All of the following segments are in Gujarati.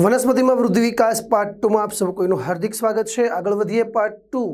વનસ્પતિમાં વૃદ્ધિ વિકાસ પાર્ટ ટુમાં આપ સૌ કોઈનું હાર્દિક સ્વાગત છે. આગળ વધીએ પાર્ટ ટુ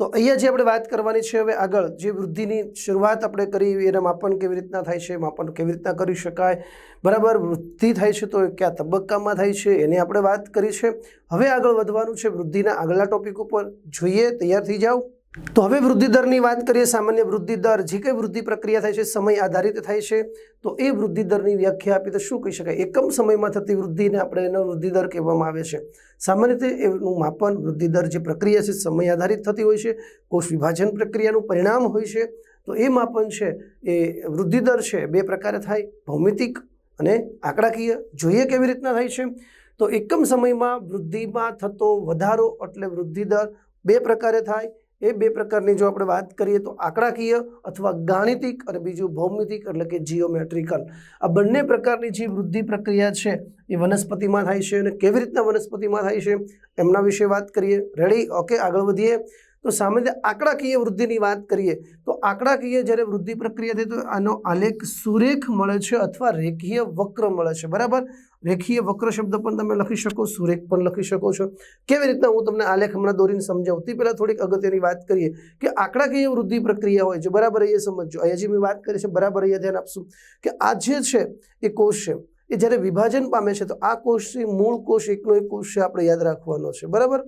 તો અહીંયા જે આપણે વાત કરવાની છે, હવે આગળ જે વૃદ્ધિની શરૂઆત આપણે કરી, એના માપન કેવી રીતના થાય છે, માપન કેવી રીતના કરી શકાય, બરાબર વૃદ્ધિ થાય છે તો કયા તબક્કામાં થાય છે, એની આપણે વાત કરી છે. હવે આગળ વધવાનું છે વૃદ્ધિના આગલા ટોપિક ઉપર. જોઈએ, તૈયાર થઈ જાઓ. તો હવે વૃદ્ધિ દરની વાત કરીએ, સામાન્ય વૃદ્ધિ દર જે કંઈ વૃદ્ધિ પ્રક્રિયા થાય છે, સમય આધારિત થાય છે, તો એ વૃદ્ધિ દરની વ્યાખ્યા આપી તો શું કહી શકાય? એકમ સમયમાં થતી વૃદ્ધિને આપણે એનો વૃદ્ધિ દર કહેવામાં આવે છે. સામાન્ય રીતે એનું માપન વૃદ્ધિ દર જે પ્રક્રિયા છે, સમય આધારિત થતી હોય છે, કોષ વિભાજન પ્રક્રિયાનું પરિણામ હોય છે, તો એ માપન છે, એ વૃદ્ધિ દર છે, બે પ્રકારે થાય, ભૌમિતિક અને આંકડાકીય. જોઈએ કેવી રીતના થાય છે? તો એકમ સમયમાં વૃદ્ધિમાં થતો વધારો એટલે વૃદ્ધિ દર બે પ્રકારે થાય એ બે પ્રકારની જો આપણે વાત કરીએ તો આંકડાકીય અથવા ગાણિતિક અને બીજું ભૌમિતિક એટલે કે જીઓમેટ્રિકલ આ બંને પ્રકારની જે વૃદ્ધિ પ્રક્રિયા છે એ વનસ્પતિમાં થાય છે અને કેવી રીતના વનસ્પતિમાં થાય છે એમના વિશે વાત કરીએ. રેડી ઓકે આગળ વધીએ. તો સામાન્ય આંકડાકીય વૃદ્ધિની વાત કરીએ તો આંકડાકીય જ્યારે વૃદ્ધિ પ્રક્રિયા થાય તો આનો આલેખ સુરેખ મળે છે અથવા રેખીય વક્ર મળે છે. બરાબર? રેખીય વક્ર શબ્દ પણ તમે લખી શકો, સુરેખ પણ લખી શકો છો. કેવી રીતના હું તમને આલેખ હમણાં દોરીને સમજાવું? તે પહેલાં થોડીક અગત્યની વાત કરીએ કે આંકડાકીય વૃદ્ધિ પ્રક્રિયા હોય છે? બરાબર અહીંયા સમજજો. અહીંયા જે મેં વાત કરી છે, બરાબર અહીંયા ધ્યાન આપશું કે આ જે છે, એ કોષ છે. એ જ્યારે વિભાજન પામે છે, તો આ કોષથી મૂળ કોષ એકનો એક કોષ છે, આપણે યાદ રાખવાનો છે. બરાબર?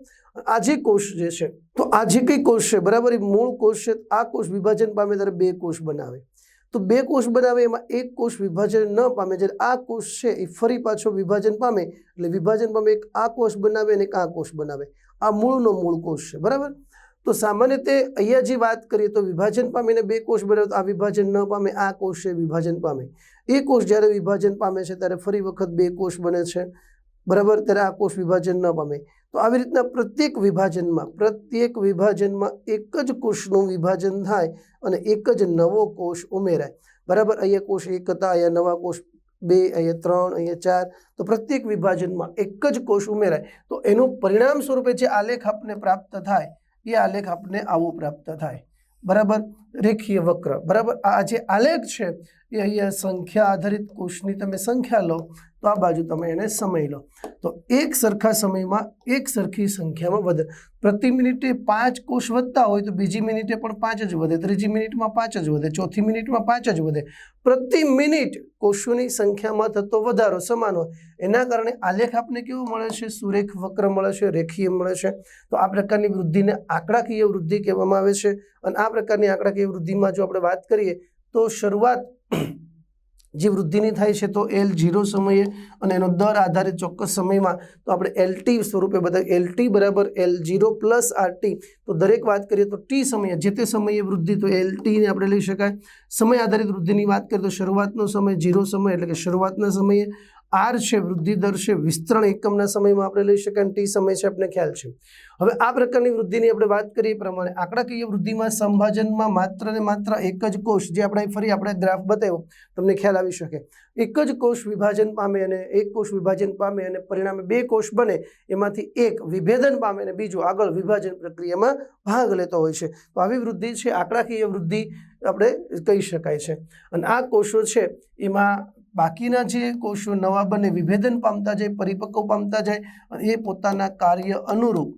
આ જે કોષ જે છે, તો આ જે કંઈ કોષ છે? બરાબર? એ મૂળ કોષ છે, આ કોષ વિભાજન પામે ત્યારે બે કોષ બનાવે. તો બે કોષ બનાવે, એમાં એક કોષ વિભાજન ન પામે. જ્યારે આ કોષ છે, એ ફરી પાછો વિભાજન પામે, એટલે વિભાજન પામે, એક આ કોષ બનાવે અને એક આ કોષ બનાવે. આ મૂળનો મૂળ કોષ છે, બરાબર? તો સામાન્ય રીતે અહીંયા જે વાત કરીએ તો વિભાજન પામીને બે કોષ બનાવે, તો આ વિભાજન ન પામે, આ કોષ છે વિભાજન પામે. એ કોષ જ્યારે વિભાજન પામે છે, ત્યારે ફરી વખત બે કોષ બને છે, બરાબર? ત્યારે આ કોષ વિભાજન ન પામે. તો આવી રીતના પ્રત્યેક વિભાજનમાં પ્રત્યેક વિભાજનમાં એક જ કોષનું વિભાજન થાય અને એક જ નવો કોષ ઉમેરાય. બરાબર? અહીંયા કોષ એક હતા, અહીંયા નવા કોષ બે, અહીંયા ત્રણ, અહીંયા ચાર. તો પ્રત્યેક વિભાજનમાં એક જ કોષ ઉમેરાય. તો એનું પરિણામ સ્વરૂપે જે આલેખ આપને પ્રાપ્ત થાય, એ આલેખ આપને આવો પ્રાપ્ત થાય. બરાબર? રેખીય વક્ર. બરાબર? આ જે આલેખ છે, એ અહીંયા સંખ્યા આધારિત કોષની તમે સંખ્યા લો. તો આ બાજુ તમે એને સમય લો. તો એક સરખા સમયમાં એક સરખી સંખ્યામાં વધે. પ્રતિ મિનિટે પાંચ કોષ વધતા હોય તો બીજી મિનિટે પણ પાંચ જ વધે. ત્રીજી મિનિટમાં પાંચ જ વધે. ચોથી મિનિટમાં પાંચ જ વધે. પ્રતિ મિનિટ કોષોની સંખ્યામાં થતો વધારો સમાન હોય. એના કારણે આલેખ આપને કેવો મળે છે? સુરેખ વક્ર મળે છે, રેખીય મળે છે. તો આ પ્રકારની વૃદ્ધિને આંકડાકીય વૃદ્ધિ કહેવામાં આવે છે. અને આ પ્રકારની આંકડાકીય વૃદ્ધિમાં જો આપણે વાત કરીએ તો શરૂઆત જે વૃદ્ધિની થાય છે, તો એલ ઝીરો સમયે અને એનો દર આધારિત ચોક્કસ સમયમાં, તો આપણે એલ ટી સ્વરૂપે બધા એલ ટી બરાબર L zero plus R T તો દરેક વાત કરીએ તો ટી સમયે, જે તે સમયે વૃદ્ધિ, તો એલ ટીને આપણે લઈ શકાય. સમય આધારિત વૃદ્ધિની વાત કરીએ તો શરૂઆતનો સમય ઝીરો સમય એટલે કે શરૂઆતના સમયે આર છે વૃદ્ધિ દર છે, વિસ્તરણ એકમના સમયમાં આપણે લઈ શકાય અને ટી સમય છે આપણે ખ્યાલ છે. હવે આ પ્રકારની વૃદ્ધિની આપણે વાત કરીએ પ્રમાણે આંકડાકીય વૃદ્ધિમાં સંભાજનમાં માત્ર ને માત્ર એક જ કોષ જે આપણે ફરી આપણે ગ્રાફ બતાવ્યો, તમને ખ્યાલ આવી શકે. એક જ કોષ વિભાજન પામે અને એક કોષ વિભાજન પામે અને પરિણામે બે કોષ બને, એમાંથી એક વિભેદન પામે અને બીજું આગળ વિભાજન પ્રક્રિયામાં ભાગ લેતો હોય છે. તો આવી વૃદ્ધિ છે આંકડાકીય વૃદ્ધિ આપણે કહી શકાય છે. અને આ કોષો છે, એમાં બાકીના જે કોષો નવા બને, વિભેદન પામતા જાય, પરિપક્વ પામતા જાય એ પોતાના કાર્ય અનુરૂપ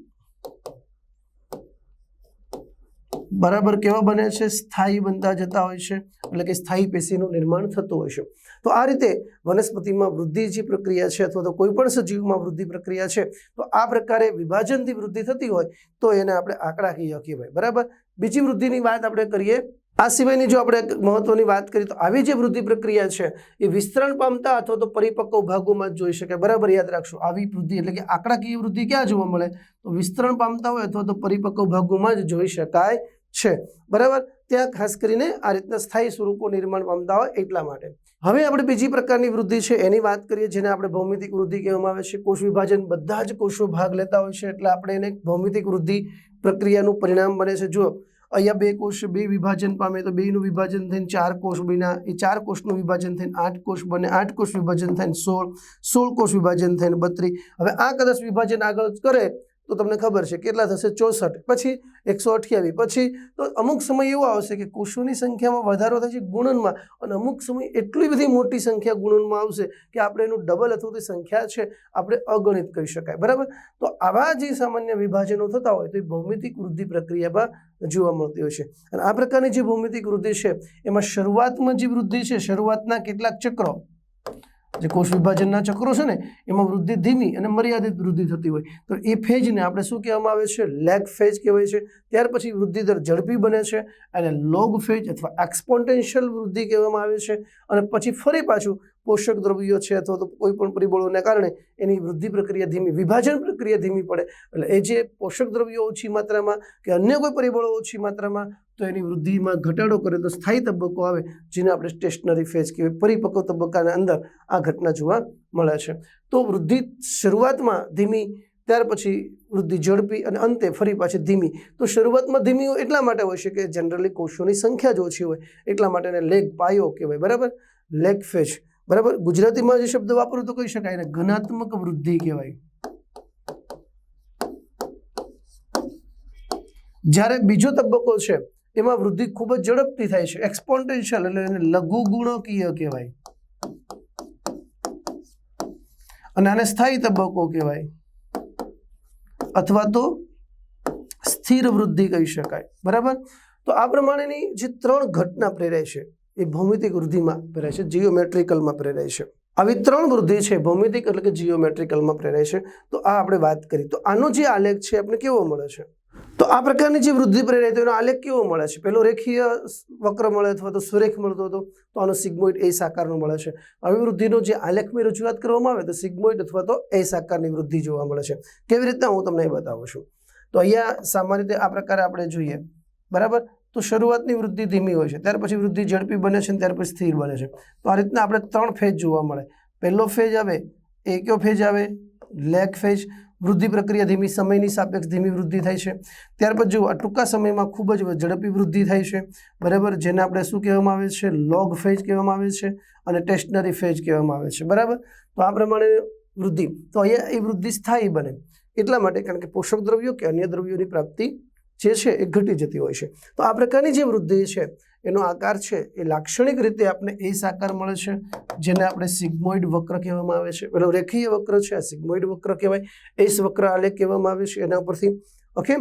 બરાબર કેવા બને છે? સ્થાયી બનતા જતા હોય છે, એટલે કે સ્થાયી પેશીનું નિર્માણ થતું હોય છે. તો આ રીતે વનસ્પતિમાં વૃદ્ધિ જે પ્રક્રિયા છે, અથવા તો કોઈ પણ સજીવમાં વૃદ્ધિ પ્રક્રિયા છે, તો આ પ્રકારે વિભાજનથી વૃદ્ધિ થતી હોય, તો એને આપણે આંકડાકીય કહેવાય બરાબર? બીજી વૃદ્ધિની વાત આપણે કરીએ આ સિવાયની જો આપણે મહત્વની વાત કરીએ તો આવી જે વૃદ્ધિ પ્રક્રિયા છે, એ વિસ્તરણ પામતા અથવા તો પરિપક્વ ભાગોમાં જ જોઈ શકાય. બરાબર યાદ રાખશો, આવી વૃદ્ધિ એટલે કે આંકડાકીય વૃદ્ધિ ક્યાં જોવા મળે? તો વિસ્તરણ પામતા હોય અથવા તો પરિપક્વ ભાગોમાં જ જોઈ શકાય છે. બરાબર? ત્યાં ખાસ કરીને આ રીતના સ્થાયી સ્વરૂપો નિર્માણ પામતા હોય એટલા માટે. હવે આપણે બીજી પ્રકારની વૃદ્ધિ છે, એની વાત કરીએ જેને આપણે ભૌમિતિક વૃદ્ધિ કહેવામાં આવે છે. કોષ વિભાજન બધા જ કોષો ભાગ લેતા હોય છે, એટલે આપણે એને ભૌમિતિક વૃદ્ધિ પ્રક્રિયાનું પરિણામ બને છે. જો અહીંયા બે કોષ, બે વિભાજન પામે તો બેનું વિભાજન થઈને ચાર કોષ બન્યા. એ ચાર કોષનું વિભાજન થઈને આઠ કોષ બને. આઠ કોષ વિભાજન થઈને સોળ સોળ કોષ વિભાજન થઈને બત્રીસ. હવે આ કદાચ વિભાજન આગળ કરે તો તમને ખબર છે કેટલા થશે? ચોસઠ. પછી એકસો અઠ્યાવીસ. પછી તો અમુક સમય એવો આવશે કે કોષોની સંખ્યામાં વધારો થાય છે ગુણનમાં અને અમુક સમય એટલી બધી મોટી સંખ્યા ગુણનમાં આવશે કે આપણે એનું ડબલ અથવા તો સંખ્યા છે આપણે અગણિત કહી શકાય. બરાબર? તો આવા જે સામાન્ય વિભાજનો થતા હોય તો એ ભૌમિતિક વૃદ્ધિ પ્રક્રિયામાં જોવા મળતી હોય છે. અને આ પ્રકારની જે ભૌમિતિક વૃદ્ધિ છે, એમાં શરૂઆતમાં જે વૃદ્ધિ છે, શરૂઆતના કેટલાક ચક્રો જે કોષ વિભાજનના ચક્રો છે ને, એમાં વૃદ્ધિ ધીમી અને મર્યાદિત વૃદ્ધિ થતી હોય. તો એ ફેજને આપણે શું કહેવામાં આવે છે? લેગ ફેજ કહેવાય છે. ત્યાર પછી વૃદ્ધિ દર ઝડપી બને છે અને લોગ ફેજ અથવા એક્સપોન્ટેન્શિયલ વૃદ્ધિ કહેવામાં આવે છે. અને પછી ફરી પાછું પોષક દ્રવ્યો છે અથવા તો કોઈ પણ પરિબળોને કારણે એની વૃદ્ધિ પ્રક્રિયા ધીમી, વિભાજન પ્રક્રિયા ધીમી પડે. એટલે એ જે પોષક દ્રવ્યો ઓછી માત્રામાં કે અન્ય કોઈ પરિબળો ઓછી માત્રામાં તો એની વૃદ્ધિમાં ઘટાડો કરે તો સ્થાયી તબક્કો આવે, જેને આપણે સ્ટેશનરી ફેજ કહેવાય. પરિપક્વ તબક્કાના અંદર આ ઘટના જોવા મળે છે. તો વૃદ્ધિ શરૂઆતમાં ધીમી, ત્યાર પછી વૃદ્ધિ ઝડપી અને અંતે ફરી પાછી ધીમી. તો શરૂઆતમાં ધીમી એટલા માટે હોય છે કે જનરલી કોષોની સંખ્યા જ ઓછી હોય. એટલા માટે એને લેગ પાયો કહેવાય, બરાબર? લેગ ફેજ બરાબર? ગુજરાતીમાં જે શબ્દ વાપરો તો કહી શકાય, એને ઘનાત્મક વૃદ્ધિ કહેવાય. જ્યારે બીજો તબક્કો છે એમાં વૃદ્ધિ ખૂબ જ ઝડપથી થાય છે. એક્સપોન્ટેન્શિયલ એટલે એને લઘુ ગુણકીય કહેવાય. અને આને સ્થાયી તબક્કો કહેવાય. અથવા તો સ્થિર વૃદ્ધિ કહી શકાય. બરાબર? તો આ પ્રમાણેની જે ત્રણ ઘટના પ્રેરાય છે, એ ભૌમિતિક વૃદ્ધિમાં પ્રેરાય છે, જીઓમેટ્રિકલમાં પ્રેરાય છે. આવી ત્રણ વૃદ્ધિ છે, ભૌમિતિક એટલે કે જીઓમેટ્રિકલમાં પ્રેરાય છે. તો આ આપણે વાત કરી. તો આનો જે આલેખ છે આપણે કેવો મળે છે? તો આ પ્રકારની જે વૃદ્ધિ પ્રેરાય તો એનો આલેખ કેવો મળે છે? પેલો રેખીય વક્ર મળે અથવા તો સુરેખ મળતો હતો, તો આનો સિગ્મોઇડ એ સાકારનો મળે છે. આવી વૃદ્ધિનો જે આલેખમાં રજૂઆત કરવામાં આવે તો સિગ્મોઇડ અથવા તો એ સાકારની વૃદ્ધિ જોવા મળે છે. કેવી રીતના હું તમને એ બતાવું છું? તો અહીંયા સામાન્ય રીતે આ પ્રકારે આપણે જોઈએ, બરાબર? તો શરૂઆતની વૃદ્ધિ ધીમી હોય છે, ત્યાર પછી વૃદ્ધિ ઝડપી બને છે ત્યાર પછી સ્થિર બને છે. તો આ રીતના આપણે ત્રણ ફેજ જોવા મળે. પહેલો ફેજ આવે, એ કયો ફેજ આવે? લેગ ફેજ વૃદ્ધિ પ્રક્રિયા ધીમી સમયની સાપેક્ષ ધીમી વૃદ્ધિ થાય છે. ત્યાર પછી જુઓ, આ ટૂંકા સમયમાં ખૂબ જ ઝડપી વૃદ્ધિ થાય છે. બરાબર? જેને આપણે શું કહેવામાં આવે છે? લોગ ફેજ કહેવામાં આવે છે અને ટેસ્ટનરી ફેજ કહેવામાં આવે છે. બરાબર? તો આ પ્રમાણે વૃદ્ધિ. તો અહીંયા એ વૃદ્ધિ સ્થાયી બને. એટલા માટે કારણ કે પોષક દ્રવ્યો કે અન્ય દ્રવ્યોની પ્રાપ્તિ જે છે એ ઘટી જતી હોય છે. તો આ પ્રકારની જે વૃદ્ધિ છે એનો આકાર છે એ લાક્ષણિક રીતે આપણે એ આકાર મળે છે, જેને આપણે સિગ્મોઇડ વક્ર કહેવામાં આવે છે. પેલો રેખીય વક્ર છે, આ સિગ્મોઇડ વક્ર કહેવાય. એસ વક્ર આલેખ કહેવામાં આવે છે, એના ઉપરથી ઓકે?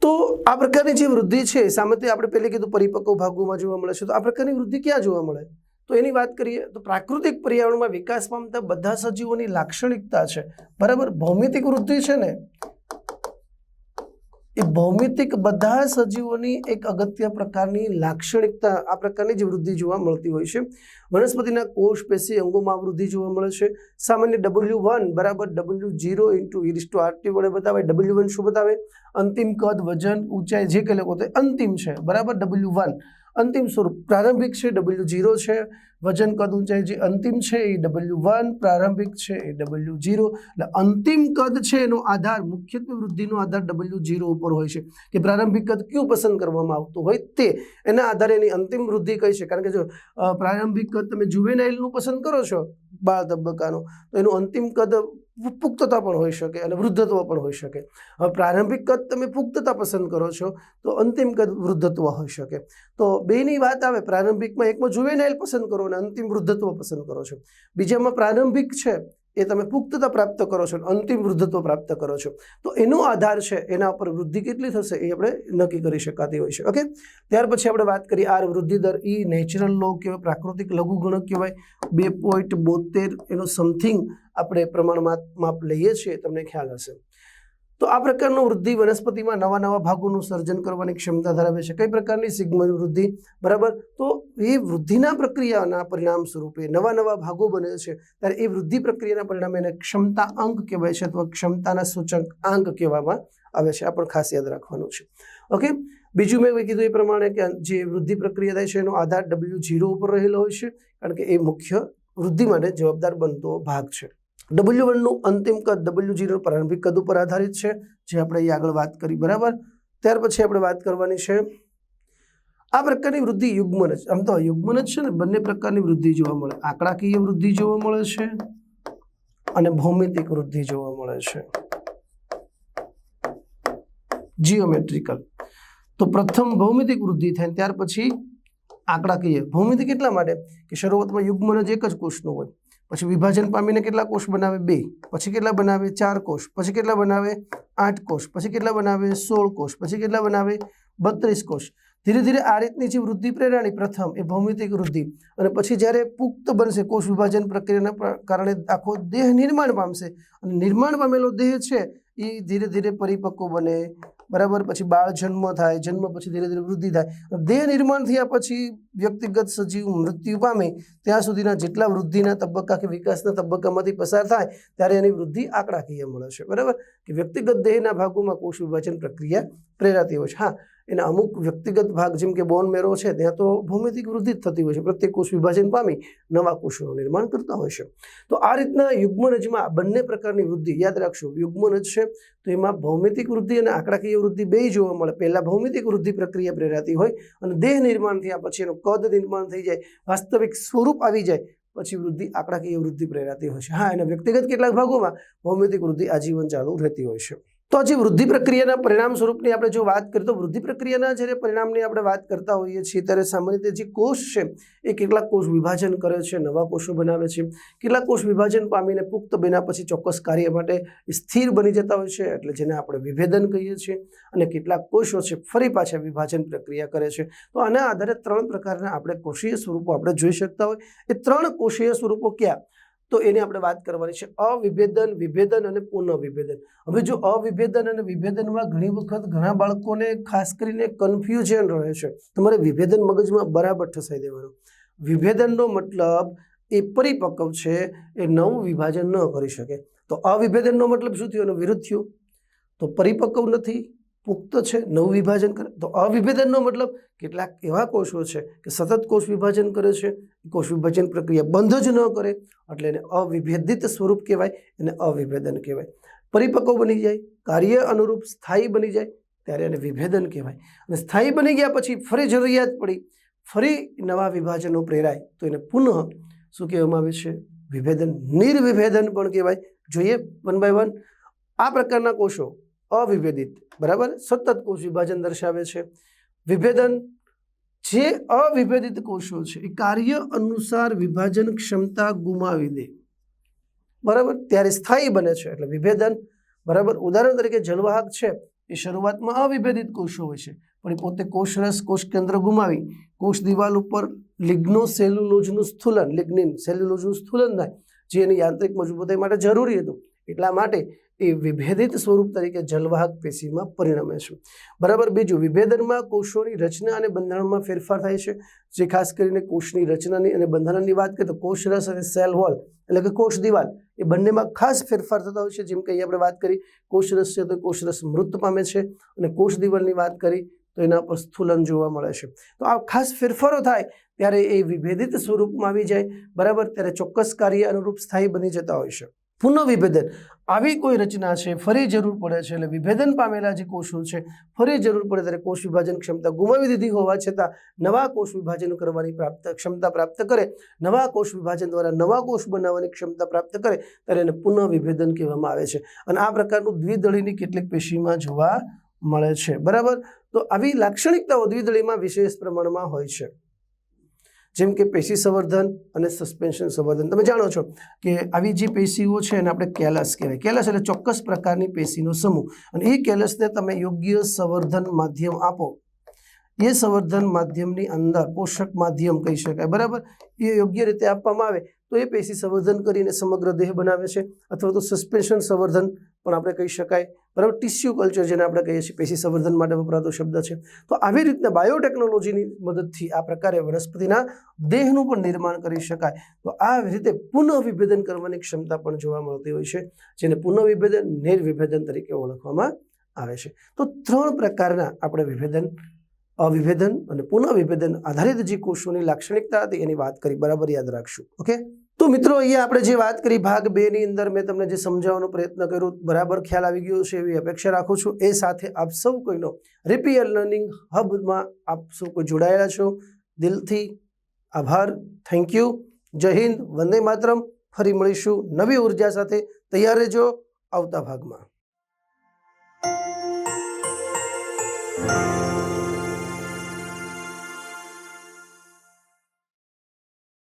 તો આ પ્રકારની જે વૃદ્ધિ છે સામે આપણે પહેલે કીધું પરિપક્વ ભાગોમાં જોવા મળે છે. તો આ પ્રકારની વૃદ્ધિ ક્યાં જોવા મળે? તો એની વાત કરીએ, તો પ્રાકૃતિક પર્યાવરણમાં વિકાસ પામતા બધા સજીવોની લાક્ષણિકતા છે. બરાબર? ભૌમિતિક વૃદ્ધિ છે ને એ ભૌમિતિક બધા સજીવોની એક અગત્ય પ્રકારની લાક્ષણિકતા આ પ્રકારની જ વૃદ્ધિ જોવા મળતી હોય છે. વનસ્પતિના કોષ પેશી અંગોમાં વૃદ્ધિ જોવા મળે છે. સામાન્ય ડબલ્યુ વન બરાબર ડબલ્યુ જીરો ઇન્ટુ ઇરિસ્ટો આરટી વડે બતાવે ડબલ્યુ વન શું બતાવે? અંતિમ કદ, વજન, ઊંચાઈ જે કંઈ લોકો તે અંતિમ છે. બરાબર ડબલ્યુ વન અંતિમ સ્વરૂપ. પ્રારંભિક છે ડબલ્યુ જીરો છે. વજન કદ ઊંચાઈ જે અંતિમ છે એ ડબલ્યુ વન પ્રારંભિક છે એ ડબલ્યુ જીરો એટલે અંતિમ કદ છે એનો આધાર, મુખ્યત્વે વૃદ્ધિનો આધાર ડબલ્યુ ઝીરો ઉપર હોય છે કે પ્રારંભિક કદ કયું પસંદ કરવામાં આવતું હોય તે, એના આધારે એની અંતિમ વૃદ્ધિ કઈ છે? કારણ કે જો પ્રારંભિક કદ તમે જુવેનાઇલનું પસંદ કરો છો, બાળ તબક્કાનો, તો એનું અંતિમ કદ પુખ્તતા પણ હોઈ શકે અને વૃદ્ધત્વ પણ હોઈ શકે. હવે પ્રારંભિક કદ તમે પુખ્તતા પસંદ કરો છો, તો અંતિમ કદ વૃદ્ધત્વ હોઈ શકે. તો બેની વાત આવે, પ્રારંભિકમાં એકમાં જુવેનાઇલ પસંદ કરો અને અંતિમ વૃદ્ધત્વ પસંદ કરો છો. બીજામાં પ્રારંભિક છે એ તમે પુખ્તતા પ્રાપ્ત કરો છો અંતિમ વૃદ્ધત્વ પ્રાપ્ત કરો છો. તો એનો આધાર છે, એના ઉપર વૃદ્ધિ કેટલી થશે એ આપણે નક્કી કરી શકાતી હોય છે. ઓકે? ત્યાર પછી આપણે વાત કરીએ આર વૃદ્ધિ દર. ઈ નેચરલ લો કહેવાય, પ્રાકૃતિક લઘુગુણક કહેવાય. બે પોઈન્ટ બોતેર એનો સમથિંગ આપણે પ્રમાણમાં માપ લઈએ છીએ, તમને ખ્યાલ હશે. તો આ પ્રકારનું વૃદ્ધિ વનસ્પતિમાં નવા નવા ભાગોનું સર્જન કરવાની ક્ષમતા ધરાવે છે. કઈ પ્રકારની સિગ્મ વૃદ્ધિ? બરાબર? તો એ વૃદ્ધિના પ્રક્રિયાના પરિણામ સ્વરૂપે નવા નવા ભાગો બને છે. ત્યારે એ વૃદ્ધિ પ્રક્રિયાના પરિણામે એને ક્ષમતા અંક કહેવાય છે અથવા ક્ષમતાના સૂચક આંક કહેવામાં આવે છે. આ પણ ખાસ યાદ રાખવાનું છે. ઓકે? બીજું મેં કીધું એ પ્રમાણે કે જે વૃદ્ધિ પ્રક્રિયા થાય છે એનો આધાર ડબલ્યુ જીરો ઉપર રહેલો હોય છે. કારણ કે એ મુખ્ય વૃદ્ધિ માટે જવાબદાર બનતો ભાગ છે. ડબલ્યુ વનનું અંતિમ કદ ડબલ્યુ જીરો પ્રારંભિક કદ ઉપર આધારિત છે, જે આપણે અહીં આગળ વાત કરી, બરાબર? ત્યાર પછી આપણે વાત કરવાની છે, આ પ્રકારની વૃદ્ધિ યુગ્મન જ, આમ તો યુગ્મન જ છે ને, બંને પ્રકારની વૃદ્ધિ જોવા મળે. આંકડાકીય વૃદ્ધિ જોવા મળે છે અને ભૌમિતિક વૃદ્ધિ જોવા મળે છે. જીઓમેટ્રિકલ તો પ્રથમ ભૌમિતિક વૃદ્ધિ થાય ત્યાર પછી આંકડાકીય. ભૌમિતિક એટલા માટે? કે શરૂઆતમાં યુગ્મન જ એક જ કોષનું હોય. પછી વિભાજન પામીને કેટલા કોષ બનાવે? બે. પછી કેટલા બનાવે? ચાર કોષ. પછી કેટલા બનાવે? આઠ કોષ. પછી કેટલા બનાવે? સોળ કોષ. પછી કેટલા બનાવે? બત્રીસ કોષ. ધીરે ધીરે આ રીતની જે વૃદ્ધિ પ્રેરણાની પ્રથમ એ ભૌમિતિક વૃદ્ધિ. અને પછી જ્યારે પુખ્ત બનશે, કોષ વિભાજન પ્રક્રિયાના કારણે આખો દેહ નિર્માણ પામશે. અને નિર્માણ પામેલો દેહ છે એ ધીરે ધીરે પરિપક્વ બને. બરાબર? પછી બાળ જન્મ થાય, જન્મ પછી ધીરે ધીરે વૃદ્ધિ થાય. દેહ નિર્માણ થયા પછી વ્યક્તિગત સજીવ મૃત્યુ પામે, ત્યાં સુધીના જેટલા વૃદ્ધિના તબક્કા કે વિકાસના તબક્કામાંથી પસાર થાય, ત્યારે એની વૃદ્ધિ આંકડાકીય મળે છે. બરાબર? કે વ્યક્તિગત દેહના ભાગોમાં કોષ વિભાજન પ્રક્રિયા પ્રેરાતી હોય છે. હા એના અમુક વ્યક્તિગત ભાગ જેમ કે બોન મેરો છે, ત્યાં તો ભૌમિતિક વૃદ્ધિ જ થતી હોય છે. પ્રત્યેક કોષ વિભાજન પામી નવા કોષોનું નિર્માણ કરતા હોય છે. તો આ રીતના યુગ્મનજમાં બંને પ્રકારની વૃદ્ધિ, યાદ રાખશો યુગ્મનજ છે, તો એમાં ભૌમિતિક વૃદ્ધિ અને આંકડાકીય વૃદ્ધિ બે જોવા મળે. પહેલાં ભૌમિતિક વૃદ્ધિ પ્રક્રિયા પ્રેરાતી હોય અને દેહ નિર્માણ થયા પછી એનું કદ નિર્માણ થઈ જાય, વાસ્તવિક સ્વરૂપ આવી જાય, પછી વૃદ્ધિ આંકડાકીય વૃદ્ધિ પ્રેરાતી હોય છે. હા, એના વ્યક્તિગત કેટલાક ભાગોમાં ભૌમિતિક વૃદ્ધિ આજીવન ચાલુ રહેતી હોય છે. તો જે વૃદ્ધિ પ્રક્રિયાના પરિણામ સ્વરૂપની આપણે જો વાત કરીએ તો વૃદ્ધિ પ્રક્રિયાના જ્યારે પરિણામની આપણે વાત કરતા હોઈએ છીએ, ત્યારે સામાન્ય રીતે જે કોષ છે, એ કેટલાક કોષ વિભાજન કરે છે, નવા કોષો બનાવે છે. કેટલાક કોષ વિભાજન પામીને પુખ્ત બન્યા પછી ચોક્કસ કાર્ય માટે સ્થિર બની જતા હોય છે, એટલે જેને આપણે વિભેદન કહીએ છીએ. અને કેટલાક કોષો છે, ફરી પાછા વિભાજન પ્રક્રિયા કરે છે. તો આના આધારે ત્રણ પ્રકારના આપણે કોષીય સ્વરૂપો આપણે જોઈ શકતા હોય. એ ત્રણ કોષીય સ્વરૂપો ક્યાં? તો એની આપણે વાત કરવાની છે અવિભેદન, વિભેદન અને પુનઃવિભેદન. હવે જો અવિભેદન અને વિભેદનમાં ઘણી વખત ઘણા બાળકોને ખાસ કરીને કન્ફ્યુઝન રહે છે, તમારે વિભેદન મગજમાં બરાબર ઠસાઈ દેવાનું. વિભેદનનો મતલબ એ પરિપક્વ છે, એ નવું વિભાજન ન કરી શકે. તો અવિભેદનનો મતલબ શું થયું? એનો વિરુદ્ધ થયું. તો પરિપક્વ નથી પુખ્ત છે, નવું વિભાજન કરે. તો અવિભેદનનો મતલબ કેટલાક એવા કોષો છે કે સતત કોષ વિભાજન કરે છે. કોષ વિભાજન પ્રક્રિયા બંધ જ ન કરે, એટલે એને અવિભેદિત સ્વરૂપ કહેવાય, એને અવિભેદન કહેવાય. પરિપક્વ બની જાય, કાર્ય અનુરૂપ સ્થાયી બની જાય, ત્યારે એને વિભેદન કહેવાય. અને સ્થાયી બની ગયા પછી ફરી જરૂરિયાત પડી, ફરી નવા વિભાજનો પ્રેરાય, તો એને પુનઃ શું કહેવામાં આવે છે? વિભેદન, નિર્વિભેદન પણ કહેવાય. જોઈએ વન બાય વન આ પ્રકારના કોષો અવિભેદિત બરાબર? સતત કોષ વિભાજન દર્શાવે છે. વિભેદન જે અવિભેદિત કોષો છે, એ કાર્ય અનુસાર વિભાજન ક્ષમતા ગુમાવી દે. બરાબર? ત્યારે સ્થાયી બને છે. એટલે વિભેદન, બરાબર? ઉદાહરણ તરીકે જલવાહક છે, એ શરૂઆતમાં અવિભેદિત કોષો હોય છે, પણ એ પોતે કોષરસ કોષ કેન્દ્ર ગુમાવી, કોષ દિવાલ ઉપર લિગ્નો સેલ્યુલોજનું સ્થુલન, લિગ્નિન સેલ્યુલોજનું સ્થુલન થાય, જે એની યાંત્રિક મજબૂતાઈ માટે જરૂરી હતું. એટલા માટે એ વિભેદિત સ્વરૂપ તરીકે જલવાહક પેશીમાં પરિણમે છે. બરાબર, બીજું, વિભેદનમાં કોષોની રચના અને બંધારણમાં ફેરફાર થાય છે. જે ખાસ કરીને કોષની રચનાની અને બંધારણની વાત કરીએ તો કોષરસ અને સેલ વોલ એટલે કે કોષ દિવાલ, એ બંનેમાં ખાસ ફેરફાર થતા હોય છે. જેમ કે અહીંયા આપણે વાત કરી, કોષરસ છે તો કોષરસ મૃત પામે છે અને કોષ દિવાલની વાત કરી તો એના પર સ્થુલન જોવા મળે છે. તો આ ખાસ ફેરફારો થાય ત્યારે એ વિભેદિત સ્વરૂપમાં આવી જાય. બરાબર, ત્યારે ચોક્કસ કાર્ય અનુરૂપ સ્થાયી બની જતા હોય છે. પુનઃવિભેદન. આવી કોઈ રચના છે? ફરી જરૂર પડે છે એટલે વિભેદન પામેલા જે કોષો છે, ફરી જરૂર પડે ત્યારે કોષ વિભાજન ક્ષમતા ગુમાવી દીધી હોવા છતાં નવા કોષ વિભાજન કરવાની પ્રાપ્ત ક્ષમતા પ્રાપ્ત કરે. નવા કોષ વિભાજન દ્વારા નવા કોષ બનાવવાની ક્ષમતા પ્રાપ્ત કરે ત્યારે એને પુનઃ વિભેદન કહેવામાં આવે છે. અને આ પ્રકારનું દ્વિદળીની કેટલીક પેશીમાં જોવા મળે છે. બરાબર? તો આવી લાક્ષણિકતાઓ દ્વિદળીમાં વિશેષ પ્રમાણમાં હોય છે. જેમ કે પેશી સંવર્ધન અને સસ્પેન્શન સંવર્ધન. તમે જાણો છો કે આવી જે પેશીઓ છે એને આપણે કેલસ કહેવાય. કેલસ એટલે ચોક્કસ પ્રકારની પેશીનો સમૂહ. અને એ કેલસને તમે યોગ્ય સંવર્ધન માધ્યમ આપો. એ સંવર્ધન માધ્યમની અંદર પોષક માધ્યમ કહી શકાય. બરાબર? એ યોગ્ય રીતે આપવામાં આવે. તો એ પેશી સંવર્ધન કરીને સમગ્ર દેહ બનાવે છે અથવા તો સસ્પેન્શન સંવર્ધન પણ આપણે કહી શકાય. બરાબર? ટિશ્યુ કલ્ચર જેને આપણે કહીએ છીએ, પેશી સંવર્ધન માટે વપરાતો શબ્દ છે. તો આવી રીતના બાયોટેકનોલોજીની મદદથી આ પ્રકારે વનસ્પતિના દેહનું પણ નિર્માણ કરી શકાય. તો આ રીતે પુનઃવિભેદન કરવાની ક્ષમતા પણ જોવા મળતી હોય છે, જેને પુનઃવિભેદન, નિર્વિભેદન તરીકે ઓળખવામાં આવે છે. તો ત્રણ પ્રકારના આપણે વિભેદન અવિભેદન અને પુનઃવિભેદન આધારિત જે કોષોની લાક્ષણિકતા હતી એની વાત કરી, બરાબર યાદ રાખશું, ઓકે? તો મિત્રો, અહીંયા આપણે જે વાત કરી ભાગ બે ની અંદર, મેં તમને જે સમજાવવાનો પ્રયત્ન કર્યો, બરાબર ખ્યાલ આવી ગયો છે, એવી અપેક્ષા રાખું છું. એ સાથે આપ સૌ કોઈનો રિપિયર લર્નિંગ હબમાં આપ સૌ કોઈ જોડાયેલા છો. દિલથી આભાર, થેન્ક યુ. જય હિન્દ, વંદે માતરમ. ફરી મળીશું નવી ઊર્જા સાથે. તૈયાર રહેજો. આવતા ભાગમાં.